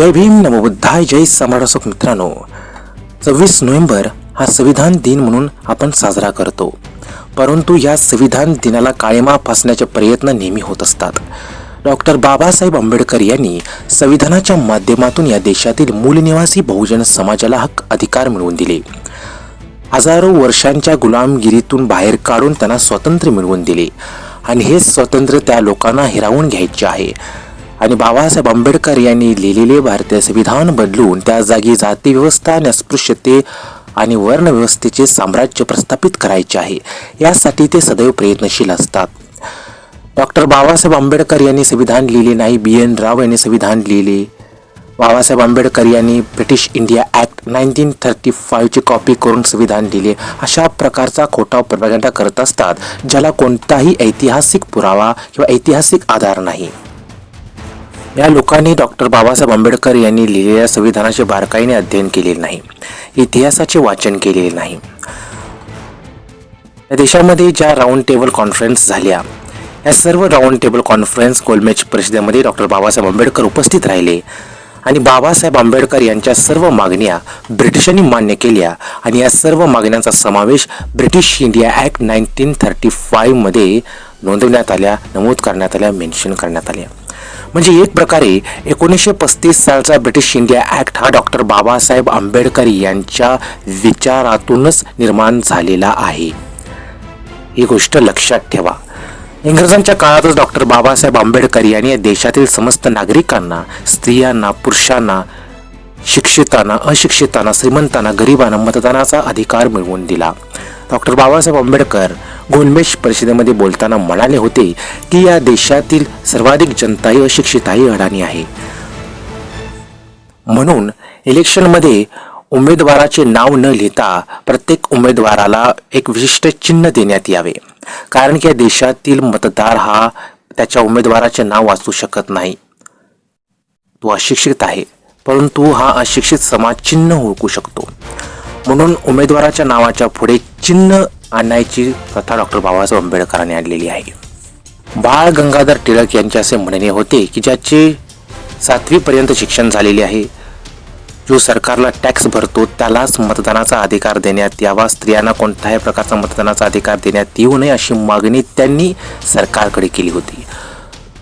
जय भीम नमोबुद्धाय जय समारसक मित्रांनो. सव्वीस नोव्हेंबर हा संविधान दिन म्हणून आपण साजरा करतो. परंतु या संविधान दिनाला काळीमा फासण्याचे प्रयत्न नेहमी होत असतात. डॉक्टर बाबासाहेब आंबेडकर यांनी संविधानाच्या माध्यमातून या देशातील मूलनिवासी बहुजन समाजाला हक्क अधिकार मिळवून दिले. हजारो वर्षांच्या गुलामगिरीतून बाहेर काढून त्यांना स्वातंत्र्य मिळवून दिले. आणि हे स्वातंत्र्य त्या लोकांना हिरावून घ्यायचे आहे. आणि बाबासाहेब आंबेडकर यांनी लिहिलेले भारतीय संविधान बदलून त्या जागी जाती व्यवस्था आणि अस्पृश्यते आणि वर्णव्यवस्थेचे साम्राज्य प्रस्थापित करायचे आहे. यासाठी ते सदैव प्रयत्नशील असतात. डॉक्टर बाबासाहेब आंबेडकर यांनी संविधान लिहिले नाही. बी. एन. राव यांनी संविधान लिहिले. बाबासाहेब आंबेडकर यांनी British India act nineteen thirty फाईव्हची copy करून संविधान लिहिले. अशा प्रकारचा खोटा प्रभागंडा करत असतात ज्याला कोणताही ऐतिहासिक पुरावा किंवा ऐतिहासिक आधार नाही. या लोकांनी डॉक्टर बाबासाहेब आंबेडकर यांनी लिहिलेल्या संविधानाचे बारकाईने अध्ययन केलेले नाही इतिहासाचे वाचन केलेले नाही. या देशामध्ये ज्या राऊंड टेबल कॉन्फरन्स झाल्या या सर्व राऊंड टेबल कॉन्फरन्स गोलमेज परिषदेमध्ये डॉक्टर बाबासाहेब आंबेडकर उपस्थित राहिले आणि बाबासाहेब आंबेडकर यांच्या सर्व मागण्या ब्रिटिशांनी मान्य केल्या आणि या सर्व मागण्यांचा समावेश British India act nineteen thirty फाईव्हमध्ये नोंदवण्यात आल्या नमूद करण्यात आल्या मेन्शन करण्यात आल्या म्हणजे एक प्रकारे एकोणीसशे पस्तीस सालचा ब्रिटिश इंडिया ॲक्ट हा डॉक्टर बाबासाहेब आंबेडकर यांच्या विचारातूनच निर्माण झालेला आहे. ही गोष्ट लक्षात ठेवा. इंग्रजांच्या काळातच डॉक्टर बाबासाहेब आंबेडकर यांनी या देशातील समस्त नागरिकांना स्त्रियांना पुरुषांना शिक्षितांना अशिक्षितांना श्रीमंतांना गरिबांना मतदानाचा अधिकार मिळवून दिला. डॉक्टर बाबासाहेब आंबेडकर गोलमेश परिषदेमध्ये बोलताना म्हणाले होते की या देशातील सर्वाधिक जनता ही अशिक्षित अडाणी आहे. म्हणून इलेक्शनमध्ये उमेदवाराचे नाव न लिहिता प्रत्येक उमेदवाराला एक विशिष्ट चिन्ह देण्यात यावे. कारण की या देशातील मतदार हा त्याच्या उमेदवाराचे नाव वाचू शकत नाही. तो अशिक्षित आहे परंतु हा अशिक्षित समाज चिन्ह ओळखू शकतो. म्हणून उमेदवाराच्या नावाच्या पुढे चिन्ह आणायची प्रथा डॉक्टर बाबासाहेब आंबेडकरांनी आणलेली आहे. बाळ गंगाधर टिळक यांचे असे म्हणणे होते की ज्याचे सातवीपर्यंत शिक्षण झालेले आहे जो सरकारला टॅक्स भरतो त्यालाच मतदानाचा अधिकार देण्यात यावा स्त्रियांना कोणत्याही प्रकारचा मतदानाचा अधिकार देण्यात येऊ नये अशी मागणी त्यांनी सरकारकडे केली होती.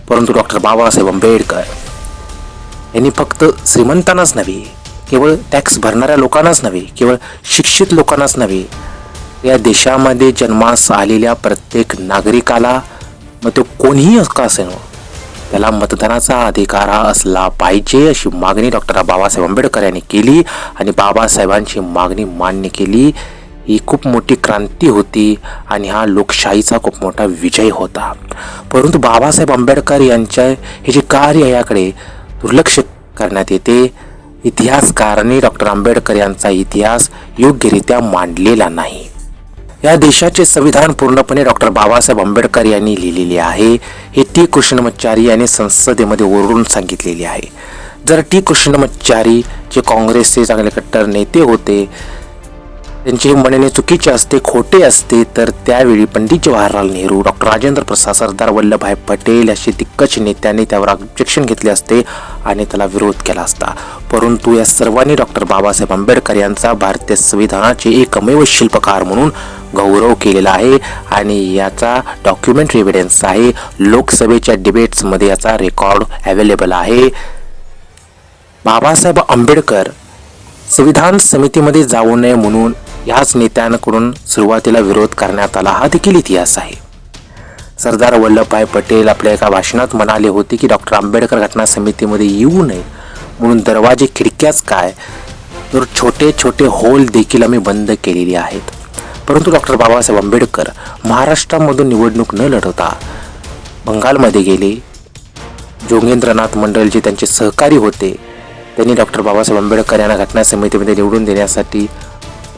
परंतु डॉक्टर बाबासाहेब आंबेडकर यांनी फक्त श्रीमंतांनाच नव्हे केवळ टॅक्स भरणाऱ्या लोकांनाच नव्हे केवळ शिक्षित लोकांनाच नव्हे या देशामध्ये जन्मास आलेल्या प्रत्येक नागरिकाला मग तो कोणीही का असेल त्याला मतदानाचा अधिकार हा असला पाहिजे अशी मागणी डॉक्टर बाबासाहेब आंबेडकर यांनी केली आणि बाबासाहेबांची मागणी मान्य केली. ही खूप मोठी क्रांती होती आणि हा लोकशाहीचा खूप मोठा विजय होता. परंतु बाबासाहेब आंबेडकर यांच्या हे जे कार्य याकडे दुर्लक्ष करण्यात येते इतिहासकारांनी डॉक्टर आंबेडकर यांचा इतिहास योग्यरित्या मांडलेला नाही. या देशाचे संविधान पूर्णपणे डॉक्टर बाबासाहेब आंबेडकर यांनी लिहिलेले आहे. हे टी. कृष्णमचारी यांनी संसदेमध्ये ओरडून सांगितलेले आहे. जर टी. कृष्णमचारी जे काँग्रेसचे चांगले कट्टर नेते होते त्यांचे म्हणणे चुकीचे असते खोटे असते तर त्यावेळी पंडित जवाहरलाल नेहरू डॉक्टर राजेंद्र प्रसाद सरदार वल्लभभाई पटेल असे दिग्गज नेत्यांनी त्यावर ऑब्जेक्शन घेतले असते आणि त्याला विरोध केला असता. परंतु या सर्वांनी डॉक्टर बाबासाहेब आंबेडकर यांचा भारतीय संविधानाचे एकमेव शिल्पकार म्हणून गौरव केलेला आहे आणि याचा डॉक्युमेंटरी एव्हिडन्स आहे. लोकसभेच्या डिबेट्समध्ये याचा रेकॉर्ड अवेलेबल आहे. बाबासाहेब आंबेडकर संविधान समितीमध्ये जाऊ नये म्हणून याच नेत्यांकडून सुरुवातीला विरोध करण्यात आला. हा देखील इतिहास आहे. सरदार वल्लभभाई पटेल आपल्या एका भाषणात म्हणाले होते की डॉक्टर आंबेडकर घटना समितीमध्ये येऊ नये म्हणून दरवाजे खिडक्याच काय? तर छोटे छोटे होल देखील आम्ही बंद केलेले आहेत. परंतु डॉक्टर बाबासाहेब आंबेडकर महाराष्ट्रामधून निवडणूक न लढवता बंगालमध्ये गेले. जोगेंद्रनाथ मंडल जे त्यांचे सहकारी होते. त्यांनी डॉक्टर बाबासाहेब आंबेडकर यांना घटना समितीमध्ये निवडून देण्यासाठी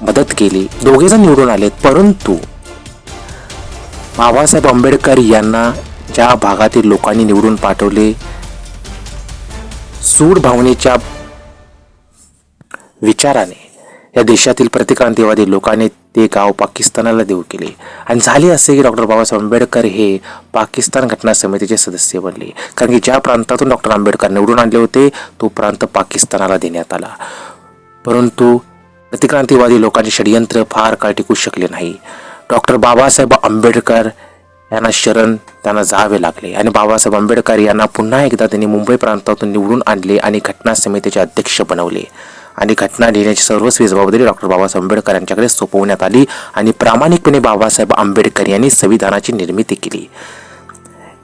मदत केली. दोघेजण निवडून आलेत परंतु बाबासाहेब आंबेडकर यांना ज्या भागातील लोकांनी निवडून पाठवले सूड भावनेच्या विचाराने या देशातील प्रतिक्रांतीवादी लोकांनी ते गाव पाकिस्तानाला देऊ केले. आणि झाले असे की डॉक्टर बाबासाहेब आंबेडकर हे पाकिस्तान घटना समितीचे सदस्य बनले. कारण की ज्या प्रांतातून डॉक्टर आंबेडकर निवडून आणले होते तो प्रांत पाकिस्तानाला देण्यात आला. परंतु प्रतिक्रांतीवादी लोकांचे षडयंत्र फार काळ टिकू शकले नाही. डॉक्टर बाबासाहेब आंबेडकर यांना शरण त्यांना जावे लागले. आणि बाबासाहेब आंबेडकर यांना पुन्हा एकदा त्यांनी मुंबई प्रांतातून निवडून आणले आणि घटना समितीचे अध्यक्ष बनवले. आणि घटना लिहिण्याची सर्वस्वी जबाबदारी डॉक्टर बाबासाहेब आंबेडकर यांच्याकडे सोपवण्यात आली आणि प्रामाणिकपणे बाबासाहेब आंबेडकर यांनी संविधानाची निर्मिती केली.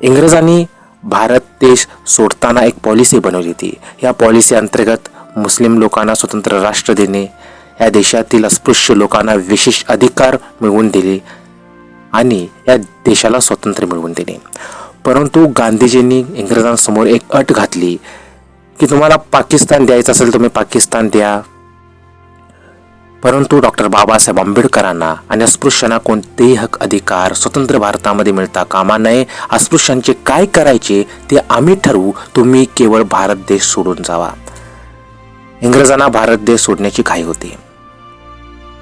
इंग्रजांनी भारत देश सोडताना एक पॉलिसी बनवली होती. या पॉलिसी अंतर्गत मुस्लिम लोकांना स्वतंत्र राष्ट्र देणे या देशातील अस्पृश्य लोकांना विशेष अधिकार मिळवून दिले आणि या देशाला स्वातंत्र्य मिळवून देणे. परंतु गांधीजींनी इंग्रजांसमोर एक अट घातली. की तुम्हाला पाकिस्तान द्यायचं असेल तुम्ही पाकिस्तान द्या. परंतु डॉक्टर बाबासाहेब आंबेडकरांना आणि अस्पृश्यांना कोणतेही हक अधिकार स्वतंत्र भारतामध्ये मिळता कामा नये. अस्पृश्यांचे काय करायचे ते आम्ही ठरवू. तुम्ही केवळ भारत देश सोडून जावा. इंग्रजांना भारत देश सोडण्याची घाई होती.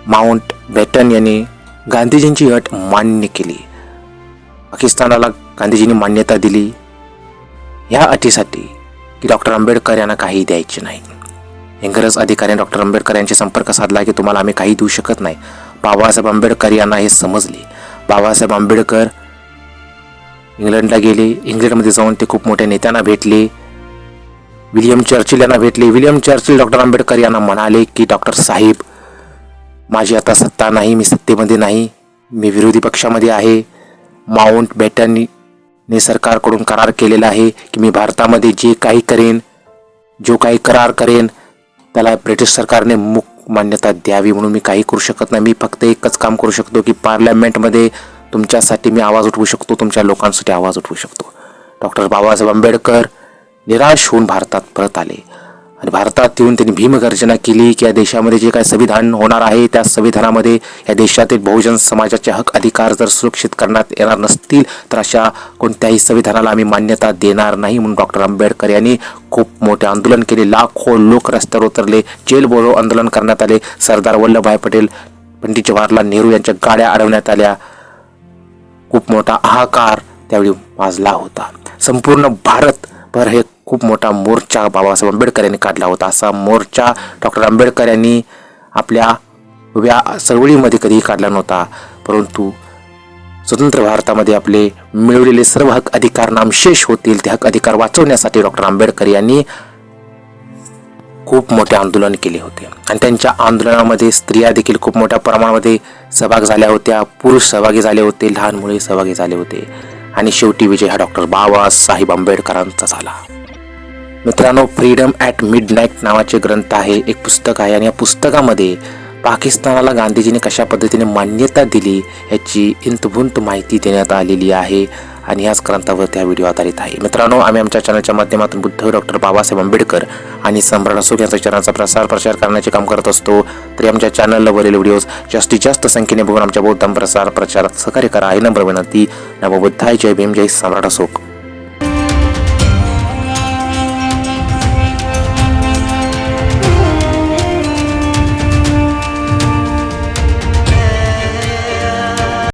माउंट बॅटन यांनी गांधीजींची अट मान्य केली. पाकिस्तानाला गांधीजींनी मान्यता दिली. ह्या अटीसाठी की डॉक्टर आंबेडकर यांना काही द्यायचे नाही. इंग्रज अधिकाऱ्यांनी डॉक्टर आंबेडकर यांशी संपर्क साधला की तुम्हाला आम्ही काही देऊ शकत नाही. बाबासाहेब आंबेडकर यांना हे समजले. बाबासाहेब आंबेडकर इंग्लंडला गेले. इंग्लंडमध्ये जाऊन ते खूप मोठ्या नेत्यांना भेटले. विलियम चर्चिल यांना भेटले. विलियम चर्चिल डॉक्टर आंबेडकर यांना म्हणाले की डॉक्टर साहेब माझी आता सत्ता नाही मी सत्तेमध्ये नाही. मी विरोधी पक्षामध्ये आहे. माउंट ने सरकारकडून करार केलेला आहे की मी भारतामध्ये जे काही करेन जो काही करार करेन त्याला ब्रिटिश सरकारने मुक मान्यता द्यावी म्हणून मी काही करू शकत नाही. मी फक्त एकच काम करू शकतो की पार्लमेंटमध्ये तुमच्यासाठी मी आवाज उठवू शकतो तुमच्या लोकांसाठी आवाज उठवू शकतो. डॉक्टर बाबासाहेब आंबेडकर निराश होऊन भारतात परत आले. आणि भारतात येऊन त्यांनी भीमगर्जना केली की या देशामध्ये जे काही संविधान होणार आहे त्या संविधानामध्ये या देशातील बहुजन समाजाचे हक अधिकार जर सुरक्षित करण्यात येणार नसतील तर अशा कोणत्याही संविधानाला आम्ही मान्यता देणार नाही म्हणून डॉक्टर आंबेडकर यांनी खूप मोठे आंदोलन केले. लाखो लोक रस्त्यावर उतरले जेल बोलो आंदोलन करण्यात आले. सरदार वल्लभभाई पटेल पंडित जवाहरलाल नेहरू यांच्या गाड्या अडवण्यात आल्या. खूप मोठा हाहाकार त्यावेळी माजला होता. संपूर्ण भारतभर हे खूप मोठा मोर्चा बाबासाहेब आंबेडकर यांनी काढला होता. असा मोर्चा डॉक्टर आंबेडकर यांनी आपल्या उभ्या चळवळीमध्ये कधीही काढला नव्हता. परंतु स्वतंत्र भारतामध्ये आपले मिळवलेले सर्व हक अधिकार नामशेष होतील. ते हक अधिकार वाचवण्यासाठी डॉक्टर आंबेडकर यांनी खूप मोठे आंदोलन केले होते. आणि त्यांच्या आंदोलनामध्ये स्त्रिया देखील खूप मोठ्या प्रमाणामध्ये सहभाग झाल्या होत्या. पुरुष सहभागी झाले होते. लहान मुले सहभागी झाले होते. आणि शेवटी विजय हा डॉक्टर बाबासाहेब आंबेडकरांचा झाला. मित्रांनो फ्रीडम ॲट मिड नाईट नावाचे ग्रंथ आहे. एक पुस्तक आहे आणि या पुस्तकामध्ये पाकिस्तानाला गांधीजीने कशा पद्धतीने मान्यता दिली याची इंतभुंत माहिती देण्यात आलेली आहे आणि याच ग्रंथावरती हा व्हिडिओ आधारित आहे. मित्रांनो आम्ही आमच्या चॅनलच्या माध्यमातून बुद्ध डॉक्टर बाबासाहेब आंबेडकर आणि सम्राट असो यांच्या चॅनलचा प्रसार प्रचार करण्याचे काम करत असतो. तरी आमच्या चॅनलला वरील व्हिडिओज जास्तीत जास्त संख्येने बघून आमच्या बौद्ध प्रसार प्रचारात सहकार्य करा. ही नम्र विनंती. नवबुद्धाय जय भीम जय सम्राट अशोक.